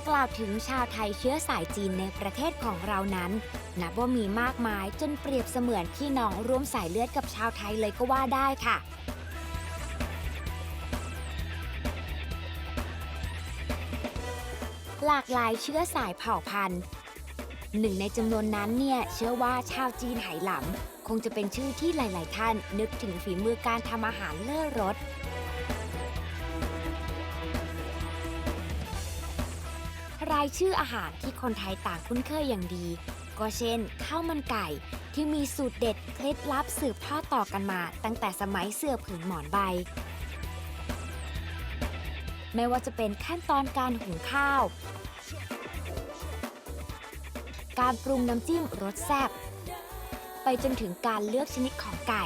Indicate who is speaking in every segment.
Speaker 1: ากกล่าวถึงชาวไทยเชื้อสายจีนในประเทศของเรานั้น นับว่ามีมากมายจนเปรียบเสมือนพี่น้องร่วมสายเลือดกับชาวไทยเลยก็ว่าได้ค่ะ หลากหลายเชื้อสายเผ่าพันธุ์หนึ่งในจำนวนนั้นเนี่ยเชื่อว่าชาวจีนไหหลำคงจะเป็นชื่อที่หลาย ๆ ท่านนึกถึงฝีมือการทำอาหารเลิศรสายชื่ออาหารที่คนไทยต่างคุ้นเคยอย่างดี ก็เช่นข้าวมันไก่ที่มีสูตรเด็ดเคล็ดลับสืบทอดต่อกันมา ตั้งแต่สมัยเสื่อผืนหมอนใบ ไม่ว่าจะเป็นขั้นตอนการหุงข้าว การปรุงน้ำจิ้มรสแซ่บไปจนถึงการเลือกชนิดของไก่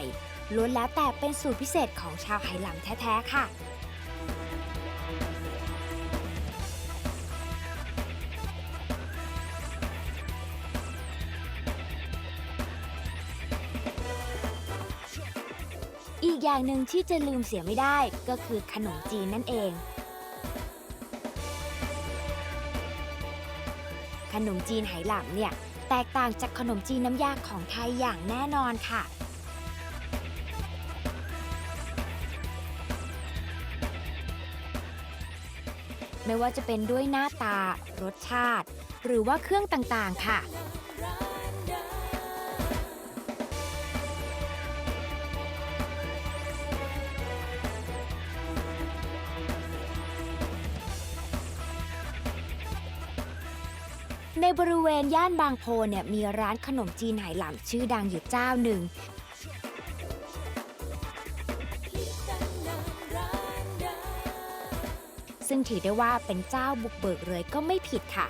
Speaker 1: ล้วนแล้วแต่เป็นสูตรพิเศษของชาวไหหลำแท้ ๆ ค่ะ อย่างหนึ่งที่จะลืมเสียไม่ได้ก็คือขนมจีนนั่นเอง ขนมจีนไหหลำเนี่ย แตกต่างจากขนมจีนน้ำยาของไทยอย่างแน่นอนค่ะไม่ว่าจะเป็นด้วยหน้าตา รสชาติ หรือว่าเครื่องต่างๆ ค่ะ ในบริเวณย่านบางโพเนี่ยมีร้านขนมจีนไหหลำชื่อดังอยู่เจ้าหนึ่ง ซึ่งถือได้ว่าเป็นเจ้าบุกเบิกเลยก็ไม่ผิดค่ะ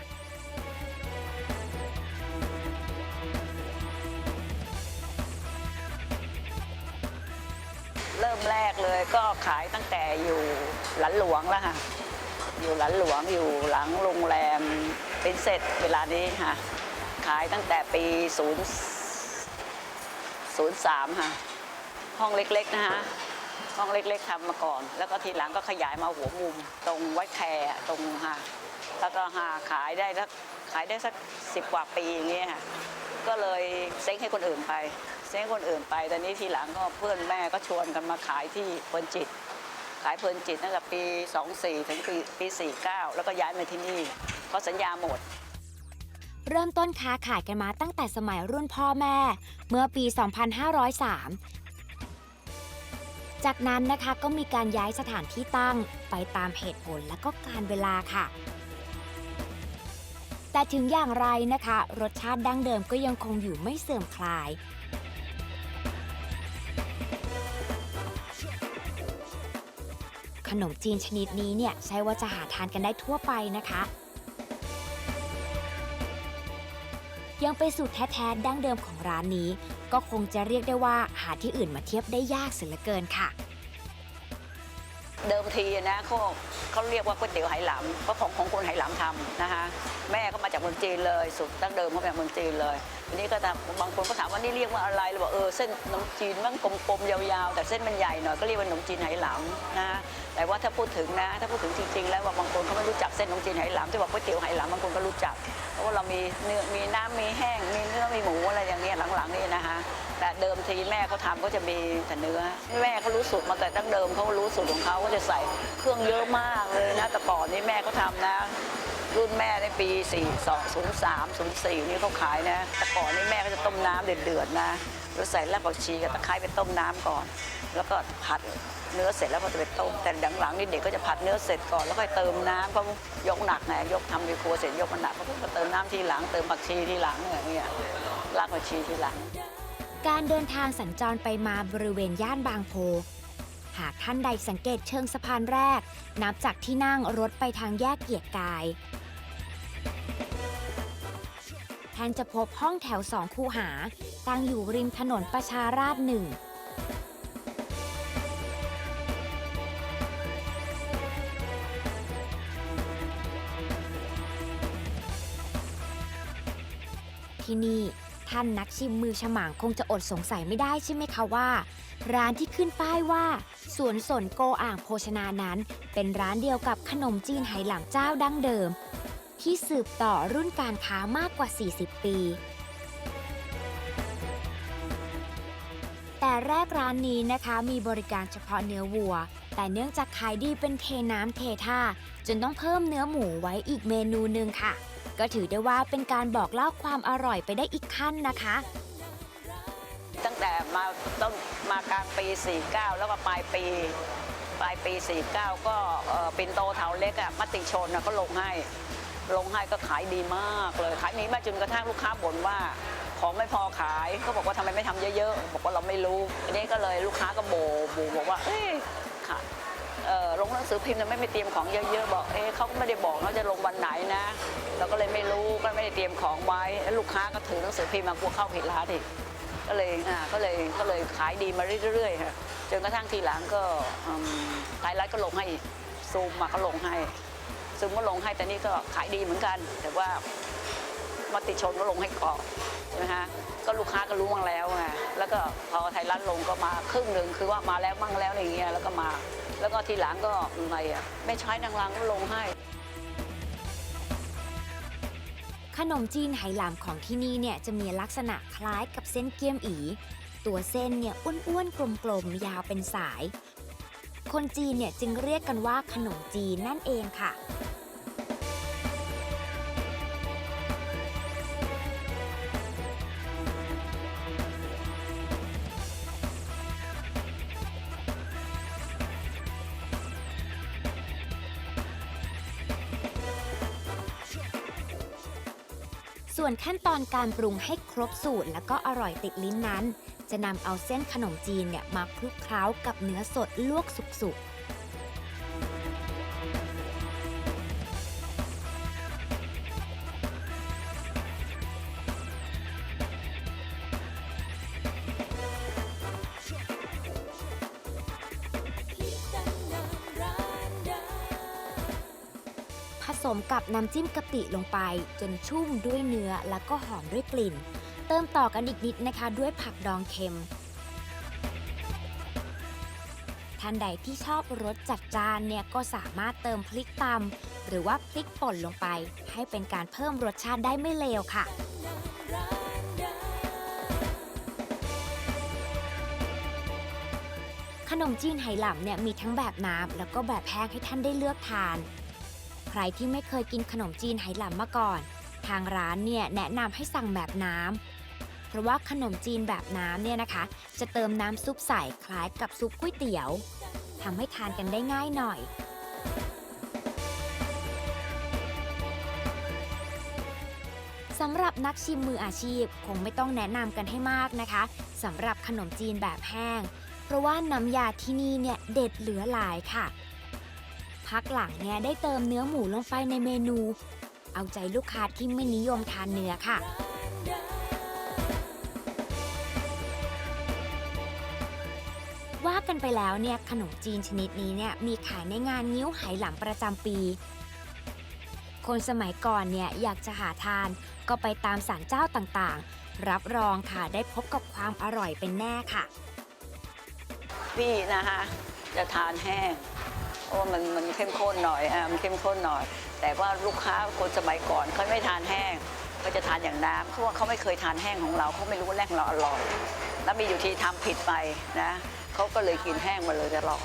Speaker 2: เริ่มแรกเลยก็ขายตั้งแต่อยู่หลันหลวงแล้วค่ะ อยู่หลันหลวงอยู่หลังโรงแรม เป็นเสร็จเวลานี้ค่ะ ขายตั้งแต่ปี 0 03 ค่ะ ห้องเล็กๆนะคะห้องเล็กๆทำมาก่อน แล้วก็ทีหลังก็ขยายมาหัวมุม ตรงวัดแคร์ตรงค่ะแล้วก็หาขายได้สักขายได้สักสิบกว่าปีอย่างเงี้ยค่ะก็เลยเซ้งให้คนอื่นไป เซ้งคนอื่นไปตอนนี้ทีหลังก็เพื่อนแม่ก็ชวนกันมาขายที่เพลินจิต ขายเพลินจิตตั้งแต่ปี 24 ถึงปีปี 49 แล้วก็ย้ายมาที่นี่ เพราะสัญญาหมด
Speaker 1: เริ่มต้นค้าขายกันมาตั้งแต่สมัยรุ่นพ่อแม่ เมื่อปี 2503 จากนั้นนะคะก็มีการย้ายสถานที่ตั้งไปตามเหตุผลและก็การเวลาค่ะแต่ถึงอย่างไรนะคะ รสชาติดั้งเดิมก็ยังคงอยู่ไม่เสื่อมคลาย นมจีนชนิดนี้เนี่ยใช่ว่าจะหาทานกันได้ทั่วไปนะคะ ยังเป็นสูตรแท้ๆดั้งเดิมของร้านนี้ ก็คงจะเรียกได้ว่าหาที่อื่นมาเทียบได้ยากเสียเหลือเกินค่ะ
Speaker 2: เดิมทีนะเขาเขาเรียกว่าก๋วยเตี๋ยวไหหลำเพราะของของคนไหหลำทำนะคะแม่ก็มาจากเมืองจีนเลยสูตรดั้งเดิมเขามาจากเมืองจีนเลยทีนี้ก็ถามบางคนก็ถามว่านี่เรียกว่าอะไรเราบอกเออเส้นขนมจีนมันกลมๆยาวๆ แต่เส้นมันใหญ่หน่อยก็เรียกว่าขนมจีนไหหลำนะ แต่ว่าถ้าพูดถึงนะ ถ้าพูดถึงจริงๆ แล้วว่าบางคนเขาไม่รู้จักเส้นขนมจีนไหหลำที่บอกก๋วยเตี๋ยวไหหลำบางคนก็รู้จัก เพราะว่าเรามีเนื้อมีน้ำมีแห้ง มีเนื้อมีหมูอะไรอย่างเงี้ยหลังๆนี่นะคะแต่เดิมทีแม่เขาทำก็จะมีแต่เนื้อ แม่เขารู้สูตรมาแต่ตั้งเดิมเขารู้สูตรของเขาก็จะใส่เครื่องเยอะมากเลยนะแต่ก่อนนี่แม่เขาทำนะรุ่นแม่ในปี 4 2 0 3 0 4 นี่เขาขายนะ แต่ก่อนนี่แม่ก็จะต้มน้ำเดือดๆนะ แล้วใส่รากผักชีกับตะไคร้ไปต้มน้ำก่อน แล้วก็ผัดเนื้อเสร็จแล้วก็จะไปต้ม แต่หลังๆนี่เด็กก็จะผัดเนื้อเสร็จก่อนแล้วค่อยเติมน้ำเพราะยกหนักไงยกทำในครัวเสร็จยกมันหนักเพราะก็เติมน้ำทีหลังเติมผักชีทีหลังอย่างเงี้ยรากผักชีทีหลัง
Speaker 1: การเดินทางสัญจรไปมาบริเวณย่านบางโพหากท่านใดสังเกตเชิงสะพานแรก นับจากที่นั่งรถไปทางแยกเกียรติกาย ท่านจะพบห้องแถวสองคูหา ตั้งอยู่ริมถนนประชาราษฎร์หนึ่งที่นี่ท่านนักชิมมือฉมางคงจะอดสงสัยไม่ได้ใช่ไหมคะว่า ร้านที่ขึ้นป้ายว่า สวนสนโกอ่างโภชนานั้น เป็นร้านเดียวกับขนมจีนไหหลำเจ้าดั้งเดิม ที่สืบต่อรุ่นการค้ามากกว่า 40 ปี แต่แรกร้านนี้นะคะมีบริการเฉพาะเนื้อวัว แต่เนื่องจากขายดีเป็นเทน้ำเทท่า จนต้องเพิ่มเนื้อหมูไว้อีกเมนูหนึ่งค่ะ ก็ถือได้ว่าเป็นการบอกเล่าความอร่อยไปได้อีกขั้นนะคะ
Speaker 2: ตั้งแต่มาต้นมากลางปี 49 แล้วก็ปลายปี ปลายปี 49 ก็เอ่อปินโตเถาเล็กอะมติชนนะก็ลงให้ ลงให้ก็ขายดีมากเลยขายดีมากจนกระทั่งลูกค้าบ่นว่าของไม่พอขายเขาบอกว่าทำไมไม่ทำเยอะๆ บอกว่าเราไม่รู้ อันนี้ก็เลยลูกค้าก็โบโบบอกว่า เอ้ยค่ะเออลงหนังสือพิมพ์ไม่ไม่เตรียมของเยอะๆ บอกเอ๊ะเขาก็ไม่ได้บอกว่าจะลงวันไหนนะ เราก็เลยไม่รู้ก็ไม่ได้เตรียมของไว้ลูกค้าก็ถือหนังสือพิมพ์มากลัวเข้าผิดร้านอีกก็เลยอ่าก็เลยก็เลยขายดีมาเรื่อยๆค่ะจนกระทั่งทีหลังก็ไทยรัฐก็ลงให้ซูมมาก็ลงให้ ซูมก็ลงให้แต่นี่ก็ขายดีเหมือนกัน แต่ว่ามติชนก็ลงให้ก่อนใช่ไหมฮะก็ลูกค้าก็รู้มั่งแล้วไงแล้วก็พอไทยรัฐลงก็มาครึ่งหนึ่งคือว่ามาแล้วมั่งแล้วอย่างเงี้ยแล้วก็มา แล้วก็ทีหลังก็อะไรอะไม่ใช้นางรังก็ลงให้
Speaker 1: ขนมจีนไหหลำของที่นี่เนี่ยจะมีลักษณะคล้ายกับเส้นเกี๊ยมอี ตัวเส้นเนี่ยอ้วนๆกลมๆยาวเป็นสาย คนจีนเนี่ยจึงเรียกกันว่าขนมจีนนั่นเองค่ะ ส่วนขั้นตอนการปรุงให้ครบสูตรแล้วก็อร่อยติดลิ้นนั้น จะนำเอาเส้นขนมจีนเนี่ยมาคลุกเคล้ากับเนื้อสดลวกสุกๆ น้ำจิ้มกะปิลงไป จนชุ่มด้วยเนื้อแล้วก็หอมด้วยกลิ่น เติมต่อกันอีกนิดนะคะ ด้วยผักดองเค็มท่านใดที่ชอบรสจัดจานเนี่ยก็สามารถเติมพริกตำหรือว่าพริกป่นลงไป ให้เป็นการเพิ่มรสชาติได้ไม่เลวค่ะ ขนมจีนไหหลำเนี่ยมีทั้งแบบน้ำแล้วก็แบบแห้งให้ท่านได้เลือกทาน รที่ไม่เคยกินขนมจีนไหหลำมาก่อน ทางร้านเนี่ยแนะนำให้สั่งแบบน้ำเพราะว่าขนมจีนแบบน้ำเนี่ยนะคะ จะเติมน้ำซุปใส่คล้ายกับซุปก๋วยเตี๋ยวทำให้ทานกันได้ง่ายหน่อยสำหรับนักชิมมืออาชีพคงไม่ต้องแนะนำกันให้มากนะคะสำหรับขนมจีนแบบแห้ง เพราะว่าน้ำยาที่นี่เนี่ยเด็ดเหลือหลายค่ะ พักหลังเนี่ยได้เติมเนื้อหมูลงไปในเมนู เอาใจลูกค้าที่ไม่นิยมทานเนื้อค่ะ ว่ากันไปแล้วเนี่ยขนมจีนชนิดนี้เนี่ยมีขายในงานนิ้วไหหลำประจำปี คนสมัยก่อนเนี่ยอยากจะหาทานก็ไปตามศาลเจ้าต่างๆ รับรองค่ะได้พบกับความอร่อยเป็นแน่ค่ะ
Speaker 2: พี่นะคะ จะทานแห้ง ราะว่ามันมันเข้มข้นหน่อยอะมันเข้มข้นหน่อย แต่ว่าลูกค้าคนสมัยก่อนเขาไม่ทานแห้งเขาจะทานอย่างน้ำเพราะว่าเขาไม่เคยทานแห้งของเราเขาไม่รู้ว่าแห้งเราอร่อยแล้วมีอยู่ที่ทำผิดไปนะเขาก็เลยกินแห้งมาเลยตลอด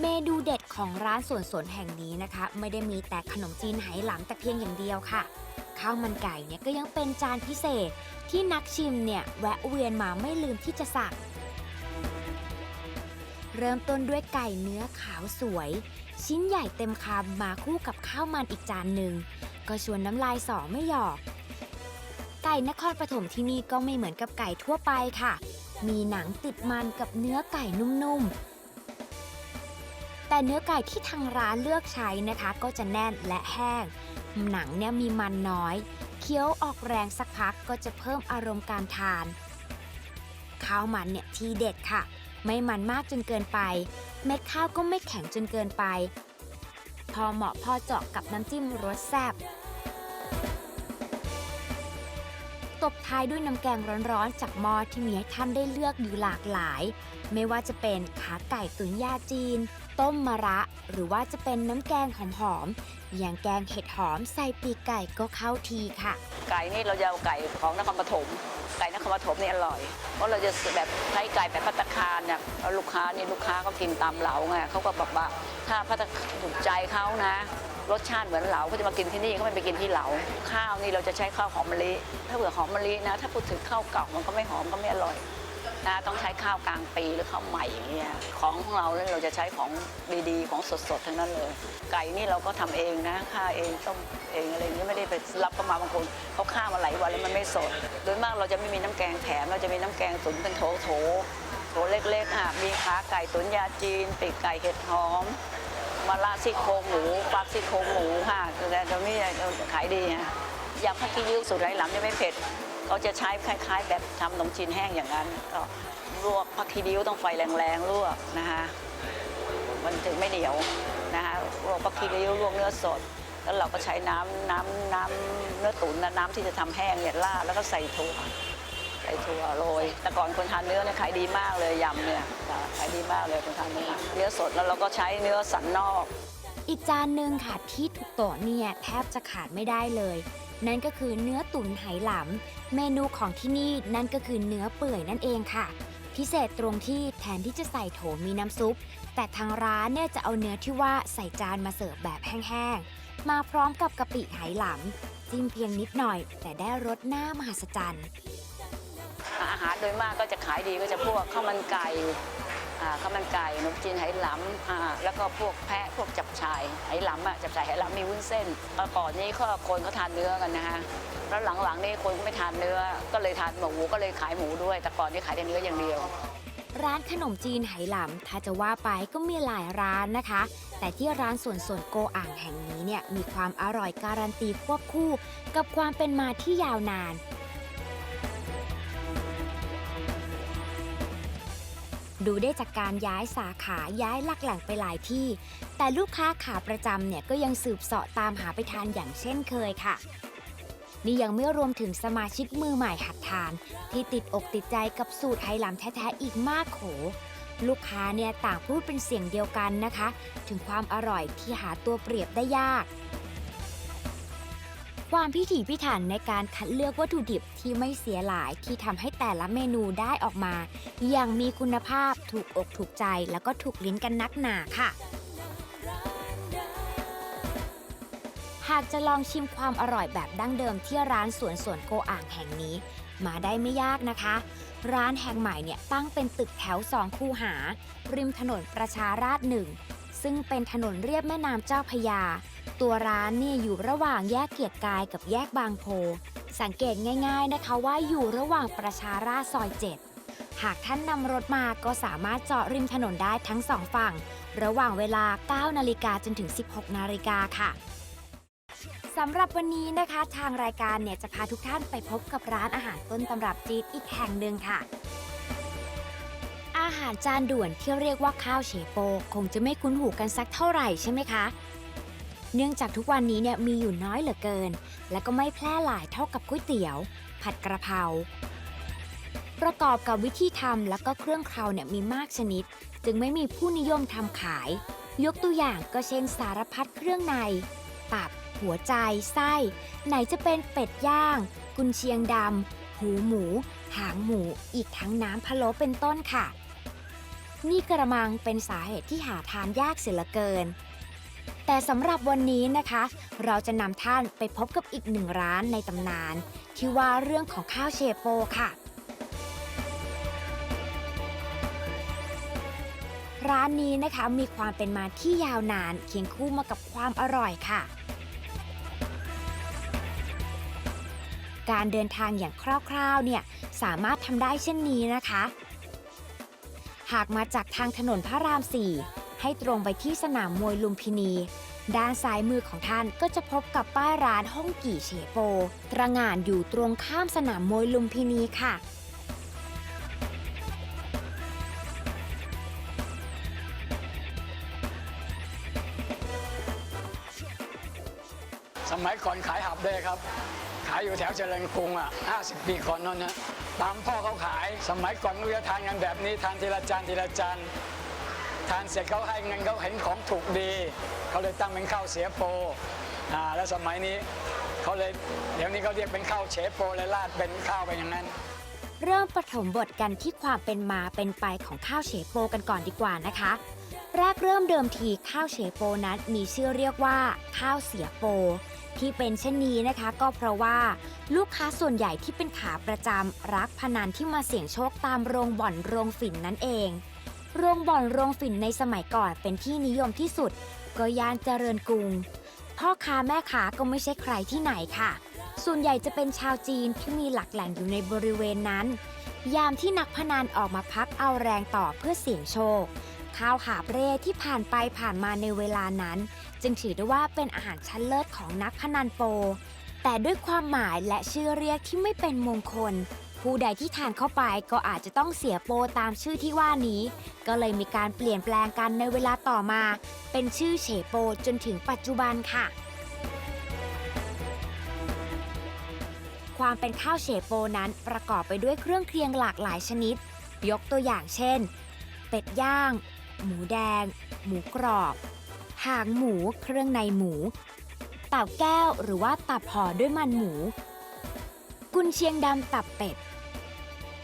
Speaker 1: เมนูเด็ดของร้านสวนสวนแห่งนี้นะคะ ไม่ได้มีแต่ขนมจีนไหหลำแต่เพียงอย่างเดียวค่ะข้าวมันไก่เนี่ยก็ยังเป็นจานพิเศษ ที่นักชิมเนี่ยแวะเวียนมาไม่ลืมที่จะสั่ง เริ่มต้นด้วยไก่เนื้อขาวสวย ชิ้นใหญ่เต็มคำมาคู่กับข้าวมันอีกจานหนึ่ง ก็ชวนน้ำลายสอไม่หยอก ไก่นครปฐมที่นี่ก็ไม่เหมือนกับไก่ทั่วไปค่ะ มีหนังติดมันกับเนื้อไก่นุ่มๆ แต่เนื้อไก่ที่ทางร้านเลือกใช้นะคะ ก็จะแน่นและแห้ง หนังเนี่ยมีมันน้อย เคี้ยวออกแรงสักพักก็จะเพิ่มอารมณ์การทานข้าวมันเนี่ยทีเด็ดค่ะ ไม่มันมากจนเกินไป เม็ดข้าวก็ไม่แข็งจนเกินไป พอเหมาะพอเจาะกับน้ำจิ้มรสแซ่บตบท้ายด้วยน้ำแกงร้อนๆ จากหม้อที่มีให้ท่านได้เลือกอยู่หลากหลาย ไม่ว่าจะเป็นขาไก่ตุ๋นยาจีน ต้มมะระ หรือว่าจะเป็นน้ำแกงหอมๆอย่างแกงเห็ดหอมใส่ปีกไก่ก็เข้าทีค่ะ
Speaker 2: ไก่นี่เราจะเอาไก่ของนครปฐม ไก่นครปฐมนี่อร่อย เพราะเราจะแบบใช้ไก่แบบพัตตาคารเนี่ยลูกค้านี่ลูกค้าก็กินตามเหลาไงเขาก็บอกว่าถ้าพัตตาถูกใจเขานะรสชาติเหมือนเหลาเขาจะมากินที่นี่เขาไม่ไปกินที่เหลาข้าวนี่เราจะใช้ข้าวหอมมะลิถ้าเผื่อหอมมะลินะ ถ้าพูดถึงข้าวเก่ามันก็ไม่หอมก็ไม่อร่อย นะต้องใช้ข้าวกลางปีหรือข้าวใหม่อย่างเงี้ยของของเราเนี่ยเราจะใช้ของดีๆ ของสดๆทั้งนั้นเลย ไก่นี่เราก็ทำเองนะฆ่าเองต้มเองอะไรเงี้ยไม่ได้ไปรับเข้ามาบางคนเขาฆ่ามาหลายวันแล้วมันไม่สด โดยมากเราจะไม่มีน้ำแกงแถมเราจะมีน้ำแกงตุ๋นเป็นโถโถโถเล็กๆอะมีขาไก่ตุ๋นยาจีนปีกไก่เห็ดหอมมาละซี่โครงหมูปลาซี่โครงหมูค่ะแต่ตรงนี้ขายดีฮะยำผักกี้ยิ้วสูตรไหหลำจะไม่เผ็ด เขาจะใช้คล้าย ๆ แบบทำขนมจีนแห้งอย่างนั้นก็ลวกผักกี้ยิ้วต้องไฟแรงๆลวกนะคะมันถึงไม่เหนียวนะคะลวกผักกี้ยิ้วลวกเนื้อสด แล้วเราก็ใช้น้ำน้ำน้ำเนื้อตุ๋นนะน้ำที่จะทำแห้งเนี่ยราดแล้วก็ใส่ถั่วใส่ถั่วโรย แต่ก่อนคนทานเนื้อเนี่ยขายดีมากเลยยำเนี่ยขายดีมากเลยคนทานเนื้อเนื้อสดแล้วเราก็ใช้เนื้อสันนอก
Speaker 1: อีกจานหนึ่งค่ะที่ทุกโต๊ะเนี่ยแทบจะขาดไม่ได้เลย นั่นก็คือเนื้อตุ๋นไหหลำเมนูของที่นี่นั่นก็คือเนื้อเปื่อยนั่นเองค่ะ พิเศษตรงที่แทนที่จะใส่โถมีน้ำซุป แต่ทางร้านเนี่ยจะเอาเนื้อที่ว่าใส่จานมาเสิร์ฟแบบแห้งๆ มาพร้อมกับกะปิไหหลำจิ้มเพียงนิดหน่อย แต่ได้รสหน้ามหัศจรรย์
Speaker 2: อาหารโดยมากก็จะขายดีก็จะพวกข้าวมันไก่ อ่าข้าวมันไก่ขนมจีนไหหลำอ่าแล้วก็พวกแพะพวกจับชายไหหลำอะจับชายไหหลำมีวุ้นเส้นเมื่อก่อนนี้ก็คนเขาทานเนื้อกันนะฮะแล้วหลังๆนี่คนก็ไม่ทานเนื้อ ก็เลยทานหมูก็เลยขายหมูด้วย แต่ก่อนนี่ขายแต่เนื้ออย่างเดียว
Speaker 1: ร้านขนมจีนไหหลำถ้าจะว่าไปก็มีหลายร้านนะคะ แต่ที่ร้านส่วนส่วนโกอ่างแห่งนี้เนี่ยมีความอร่อยการันตีควบคู่ กับความเป็นมาที่ยาวนาน ดูได้จากการย้ายสาขาย้ายหลักแหล่งไปหลายที่ แต่ลูกค้าขาประจำเนี่ยก็ยังสืบเสาะตามหาไปทานอย่างเช่นเคยค่ะ นี่ยังไม่รวมถึงสมาชิกมือใหม่หัดทาน ที่ติดอกติดใจกับสูตรไหหลำแท้ๆอีกมากโขลูกค้าเนี่ยต่างพูดเป็นเสียงเดียวกันนะคะ ถึงความอร่อยที่หาตัวเปรียบได้ยาก ความพิถีพิถันในการคัดเลือกวัตถุดิบที่ไม่เสียหลายที่ทำให้แต่ละเมนูได้ออกมา อย่างมีคุณภาพถูกอกถูกใจแล้วก็ถูกลิ้นกันนักหนาค่ะ หากจะลองชิมความอร่อยแบบดั้งเดิมที่ร้านสวนสวนโกอ่างแห่งนี้ มาได้ไม่ยากนะคะ ร้านแห่งใหม่เนี่ยตั้งเป็นตึกแถวสองคูหา ริมถนนประชาราษฎร์หนึ่งซึ่งเป็นถนนเรียบแม่น้ำเจ้าพยา ตัวร้านเนี่ยอยู่ระหว่างแยกเกียรติกายกับแยกบางโพ สังเกตง่ายๆนะคะว่าอยู่ระหว่างประชาราษฎร์ซอย7หากท่านนำรถมาก็สามารถเจอดริมถนนได้ทั้งสองฝั่ง ระหว่างเวลา 9 นาฬิกาจนถึง 16 นาฬิกาค่ะสำหรับวันนี้นะคะ ทางรายการเนี่ยจะพาทุกท่านไปพบกับร้านอาหารต้นตำรับจีนอีกแห่งหนึ่งค่ะ อาหารจานด่วนที่เรียกว่าข้าวเฉโป คงจะไม่คุ้นหูกันสักเท่าไหร่ใช่ไหมคะ เนื่องจากทุกวันนี้เนี่ยมีอยู่น้อยเหลือเกิน และก็ไม่แพร่หลายเท่ากับก๋วยเตี๋ยว ผัดกระเพราประกอบกับวิธีทำแล้วก็เครื่องเคราเนี่ยมีมากชนิด จึงไม่มีผู้นิยมทำขาย ยกตัวอย่างก็เช่นสารพัดเครื่องใน ตับ หัวใจ ไส้ ไหนจะเป็นเป็ดย่าง กุนเชียงดำ หูหมู หางหมู อีกทั้งน้ำพะโล้เป็นต้นค่ะ นี่กระมังเป็นสาเหตุที่หาทานยากเสียเหลือเกิน แต่สำหรับวันนี้นะคะ เราจะนำท่านไปพบกับอีกหนึ่งร้านในตำนาน ที่ว่าเรื่องของข้าวเชโปค่ะ ร้านนี้นะคะมีความเป็นมาที่ยาวนานเคียงคู่มากับความอร่อยค่ะ การเดินทางอย่างคร่าวๆเนี่ยสามารถทำได้เช่นนี้นะคะ หากมาจากทางถนนพระราม 4 ให้ตรงไปที่สนามมวยลุมพินี ด้านซ้ายมือของท่านก็จะพบกับป้ายร้านห้องกี่เฉโปตระหง่านอยู่ตรงข้ามสนามมวยลุมพินีค่ะ
Speaker 3: สมัยก่อนขายหับเลยครับ ขายอยู่แถวเจริญกรุงอะ 50 ปีก่อนนั่นนะตามพ่อเขาขาย สมัยก่อนเราจะทานกันแบบนี้ทานทีละจานทีละจาน ทานเสร็จเขาให้เงินเขาเห็นของถูกดีเขาเลยตั้งเป็นข้าวเสียโปอ่าแล้วสมัยนี้เขาเลยเดี๋ยวนี้เขาเรียกเป็นข้าวเฉโปเลยราดเป็นข้าวไปอย่างนั้น
Speaker 1: เริ่มปฐมบทกันที่ความเป็นมาเป็นไปของข้าวเฉโปกันก่อนดีกว่านะคะ แรกเริ่มเดิมทีข้าวเฉโปนั้นมีชื่อเรียกว่า ข้าวเสียโป ที่เป็นเช่นนี้นะคะ ก็เพราะว่าลูกค้าส่วนใหญ่ที่เป็นขาประจำรักพนันที่มาเสี่ยงโชคตามโรงบ่อนโรงฝิ่นนั่นเอง โรงบ่อนโรงฝิ่นในสมัยก่อนเป็นที่นิยมที่สุด ก็ย่านเจริญกรุง พ่อค้าแม่ค้าก็ไม่ใช่ใครที่ไหนค่ะ ส่วนใหญ่จะเป็นชาวจีนที่มีหลักแหล่งอยู่ในบริเวณนั้น ยามที่นักพนันออกมาพักเอาแรงต่อเพื่อเสี่ยงโชค ข้าวหาบเร่ที่ผ่านไปผ่านมาในเวลานั้น จึงถือได้ว่าเป็นอาหารชั้นเลิศของนักพนันโป แต่ด้วยความหมายและชื่อเรียกที่ไม่เป็นมงคล ผู้ใดที่ทานเข้าไปก็อาจจะต้องเสียโปตามชื่อที่ว่านี้ ก็เลยมีการเปลี่ยนแปลงกันในเวลาต่อมา เป็นชื่อเฉโปจนถึงปัจจุบันค่ะ ความเป็นข้าวเฉโปนั้นประกอบไปด้วยเครื่องเคียงหลากหลายชนิด ยกตัวอย่างเช่น เป็ดย่าง หมูแดง หมูกรอบ หางหมู เครื่องในหมู ตับแก้วหรือว่าตับห่อด้วยมันหมูกุนเชียงดำตับเป็ด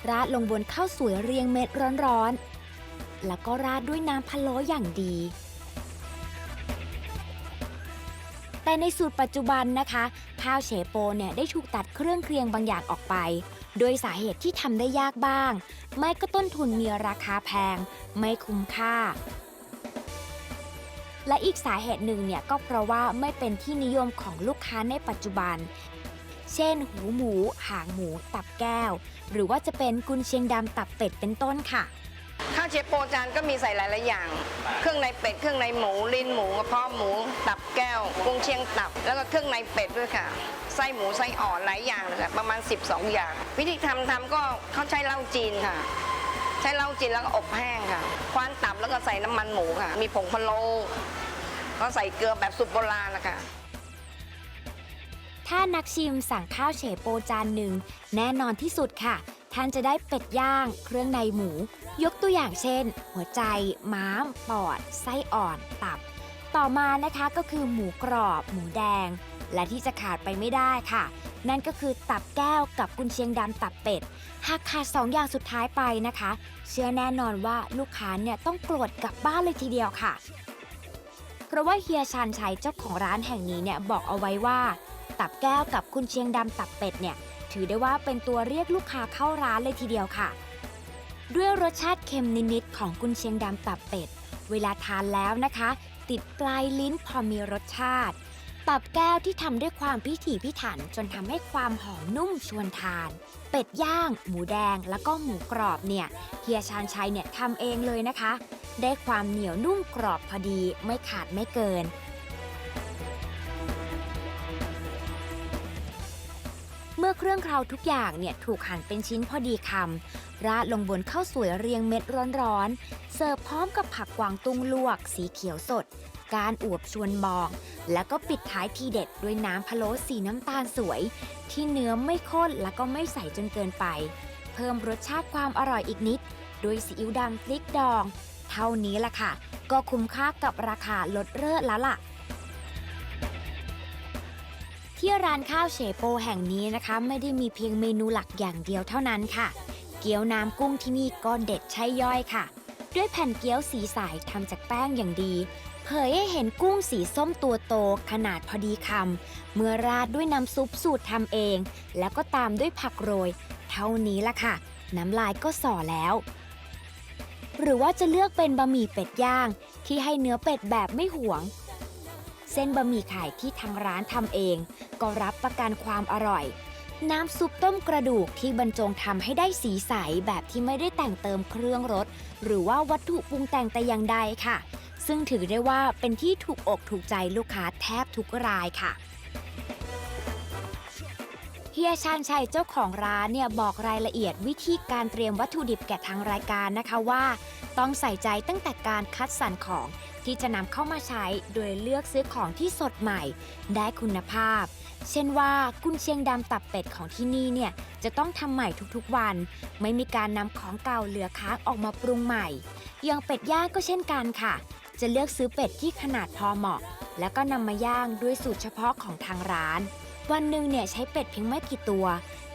Speaker 1: ราดลงบนข้าวสวยเรียงเม็ดร้อนๆ แล้วก็ราดด้วยน้ำพะโล้อย่างดี แต่ในสูตรปัจจุบันนะคะ ข้าวเฉโปเนี่ยได้ถูกตัดเครื่องเคียงบางอย่างออกไป โดยสาเหตุที่ทำได้ยากบ้าง ไม่ก็ต้นทุนมีราคาแพง ไม่คุ้มค่าและอีกสาเหตุหนึ่งเนี่ยก็เพราะว่าไม่เป็นที่นิยมของลูกค้าในปัจจุบัน เช่น หูหมู หางหมู ตับแก้ว หรือว่าจะเป็นกุนเชียงดำตับเป็ดเป็นต้นค่ะ
Speaker 4: ข้าวเชฟโปจานก็มีใส่หลายๆอย่าง เครื่องในเป็ด เครื่องในหมู ลิ้นหมูกระเพาะหมู ตับแก้ว กุ้งเชียงตับ แล้วก็เครื่องในเป็ดด้วยค่ะ ไส้หมูไส้อ่อนหลายอย่างเลยค่ะ ประมาณ 12 อย่าง วิธีทำทำก็เขาใช้เหล้าจีนค่ะ ใช้เหล้าจีนแล้วก็อบแห้งค่ะ คว้านตับแล้วก็ใส่น้ำมันหมูค่ะ มีผงพะโล้ก็ใส่เกลือแบบสูตรโบราณนะคะ
Speaker 1: ถ้านักชิมสั่งข้าวเฉโปจานหนึ่งแน่นอนที่สุดค่ะ ท่านจะได้เป็ดย่าง เครื่องในหมู ยกตัวอย่างเช่น หัวใจ ม้าม ปอด ไส้อ่อน ตับ ต่อมานะคะก็คือหมูกรอบ หมูแดง และที่จะขาดไปไม่ได้ค่ะ นั่นก็คือตับแก้วกับกุนเชียงดำตับเป็ด หากขาดสองอย่างสุดท้ายไปนะคะ เชื่อแน่นอนว่าลูกค้าเนี่ยต้องโกรธกลับบ้านเลยทีเดียวค่ะ เพราะว่าเฮียชันชัยเจ้าของร้านแห่งนี้เนี่ยบอกเอาไว้ว่า ตับแก้วกับกุนเชียงดำตับเป็ดเนี่ย ถือได้ว่าเป็นตัวเรียกลูกค้าเข้าร้านเลยทีเดียวค่ะ ด้วยรสชาติเค็มนิดๆของกุนเชียงดำตับเป็ด เวลาทานแล้วนะคะ ติดปลายลิ้นพอมีรสชาติ ตับแก้วที่ทำด้วยความพิถีพิถันจนทำให้ความหอมนุ่มชวนทาน เป็ดย่าง หมูแดงแล้วก็หมูกรอบเนี่ยเฮียชานชัยเนี่ยทำเองเลยนะคะ ได้ความเหนียวนุ่มกรอบพอดีไม่ขาดไม่เกิน เมื่อเครื่องเคราทุกอย่างเนี่ยถูกหั่นเป็นชิ้นพอดีคำราดลงบนข้าวสวยเรียงเม็ดร้อนๆ เสิร์ฟพร้อมกับผักกวางตุ้งลวก สีเขียวสด การอวบชวนมอง แล้วก็ปิดท้ายทีเด็ดด้วยน้ำพะโล้สีน้ำตาลสวย ที่เนื้อไม่ข้นแล้วก็ไม่ใสจนเกินไป เพิ่มรสชาติความอร่อยอีกนิดด้วยซีอิ๊วดำพริกดอง เท่านี้ละค่ะ ก็คุ้มค่ากับราคาลดเลิศแล้วล่ะ ที่ร้านข้าวเฉโปแห่งนี้นะคะ ไม่ได้มีเพียงเมนูหลักอย่างเดียวเท่านั้นค่ะ เกี๊ยวน้ำกุ้งที่นี่ก็เด็ดใช่ย่อยค่ะ ด้วยแผ่นเกี๊ยวสีใสทำจากแป้งอย่างดี เผยให้เห็นกุ้งสีส้มตัวโตขนาดพอดีคำเมื่อราดด้วยน้ำซุปสูตรทำเอง แล้วก็ตามด้วยผักโรย เท่านี้ละค่ะ น้ำลายก็ส่อแล้วหรือว่าจะเลือกเป็นบะหมี่เป็ดย่าง ที่ให้เนื้อเป็ดแบบไม่หวง เส้นบะหมี่ไข่ที่ทางร้านทำเอง ก็รับประกันความอร่อย น้ำซุปต้มกระดูกที่บรรจงทำให้ได้สีใสแบบที่ไม่ได้แต่งเติมเครื่องรส หรือว่าวัตถุปรุงแต่งแต่อย่างใดค่ะ ซึ่งถือได้ว่าเป็นที่ถูกอกถูกใจลูกค้าแทบทุกรายค่ะเฮียชาญชัยเจ้าของร้านเนี่ยบอกรายละเอียดวิธีการเตรียมวัตถุดิบแก่ทางรายการนะคะว่า ต้องใส่ใจตั้งแต่การคัดสรรของ ที่จะนำเข้ามาใช้โดยเลือกซื้อของที่สดใหม่ ได้คุณภาพ เช่นว่ากุนเชียงดำตับเป็ดของที่นี่เนี่ยจะต้องทำใหม่ทุกๆวัน ไม่มีการนำของเก่าเหลือค้างออกมาปรุงใหม่อย่างเป็ดย่างก็เช่นกันค่ะ จะเลือกซื้อเป็ดที่ขนาดพอเหมาะ แล้วก็นำมาย่างด้วยสูตรเฉพาะของทางร้าน วันหนึ่งเนี่ยใช้เป็ดเพียงไม่กี่ตัว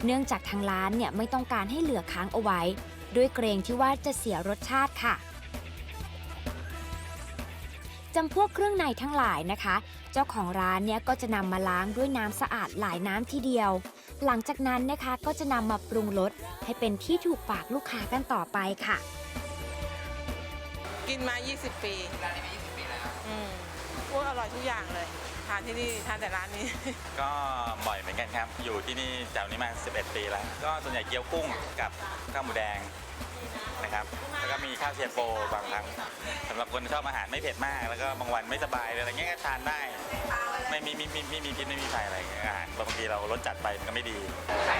Speaker 1: เนื่องจากทางร้านเนี่ยไม่ต้องการให้เหลือค้างเอาไว้ ด้วยเกรงที่ว่าจะเสียรสชาติค่ะ จำพวกเครื่องในทั้งหลายนะคะ เจ้าของร้านเนี่ยก็จะนำมาล้างด้วยน้ำสะอาดหลายน้ำทีเดียว หลังจากนั้นนะคะก็จะนำมาปรุงรสให้เป็นที่ถูกปากลูกค้ากันต่อไปค่ะ
Speaker 5: กินมา 20 ปีร้านนี้มา20 ปีแล้ว อืมพวกอร่อยทุกอย่างเลย ทานที่นี่ทานแต่ร้านนี้
Speaker 6: ก็บ่อยเหมือนกันครับ อยู่ที่นี่แถวนี้มา 11 ปีแล้ว ก็ส่วนใหญ่เกี๊ยวกุ้งกับข้าวหมูแดง นะครับ แล้วก็มีข้าวเชียโปบางครั้งสำหรับคนชอบอาหารไม่เผ็ดมาก แล้วก็บางวันไม่สบายอะไรเงี้ยก็ทานได้ ไม่มีไม่มีไม่มีพิษไม่มีภัยอะไรอาหารบางทีเรารสจัดไปมันก็ไม่ดี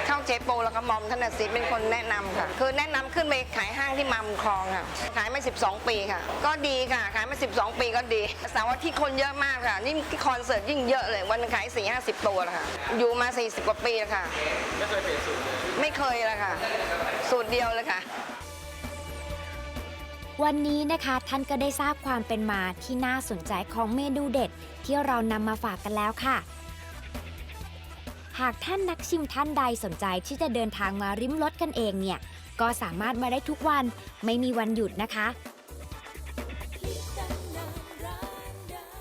Speaker 4: ข้าเจโปแล้วก็มอมธนสิทธิ์เป็นคนแนะนำค่ะ คือแนะนำขึ้นไปขายห้างที่มามุมคลองค่ะ ขายมา 12 ปีค่ะ ก็ดีค่ะ ขายมา 12 ปีก็ดีเสาร์อาทิตย์คนเยอะมากค่ะ นี่คอนเสิร์ตยิ่งเยอะเลย วันหนึงขาย 4 50 ตัวแล้วค่ะ อยู่มา 40 กว่าปีแล้วค่ะ ไม่เคยเปลี่ยนสูตรไม่เคยเลยค่ะ สูตรเดียวเลยค่ะ
Speaker 1: วันนี้นะคะท่านก็ได้ทราบความเป็นมาที่น่าสนใจของเมนูเด็ด ที่เรานำมาฝากกันแล้วค่ะ หากท่านนักชิมท่านใดสนใจที่จะเดินทางมาริมรถกันเองเนี่ย ก็สามารถมาได้ทุกวันไม่มีวันหยุดนะคะ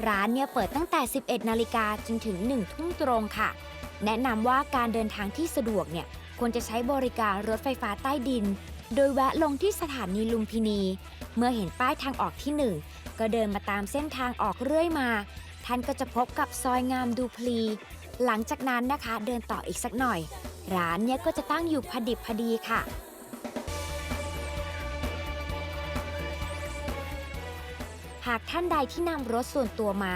Speaker 1: ร้านเนี่ยเปิดตั้งแต่ 11 นาฬิกาจนถึง 1 ทุ่มตรงค่ะ แนะนำว่าการเดินทางที่สะดวกเนี่ยควรจะใช้บริการรถไฟฟ้าใต้ดิน โดยแวะลงที่สถานีลุมพินี เมื่อเห็นป้ายทางออกที่1ก็เดินมาตามเส้นทางออกเรื่อยมา ท่านก็จะพบกับซอยงามดูพลี หลังจากนั้นนะคะเดินต่ออีกสักหน่อย ร้านเนี่ยก็จะตั้งอยู่พอดิบพอดีค่ะ หากท่านใดที่นำรถส่วนตัวมา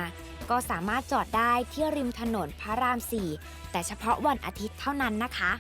Speaker 1: ก็สามารถจอดได้ที่ริมถนนพระราม 4 แต่เฉพาะวันอาทิตย์เท่านั้นนะคะ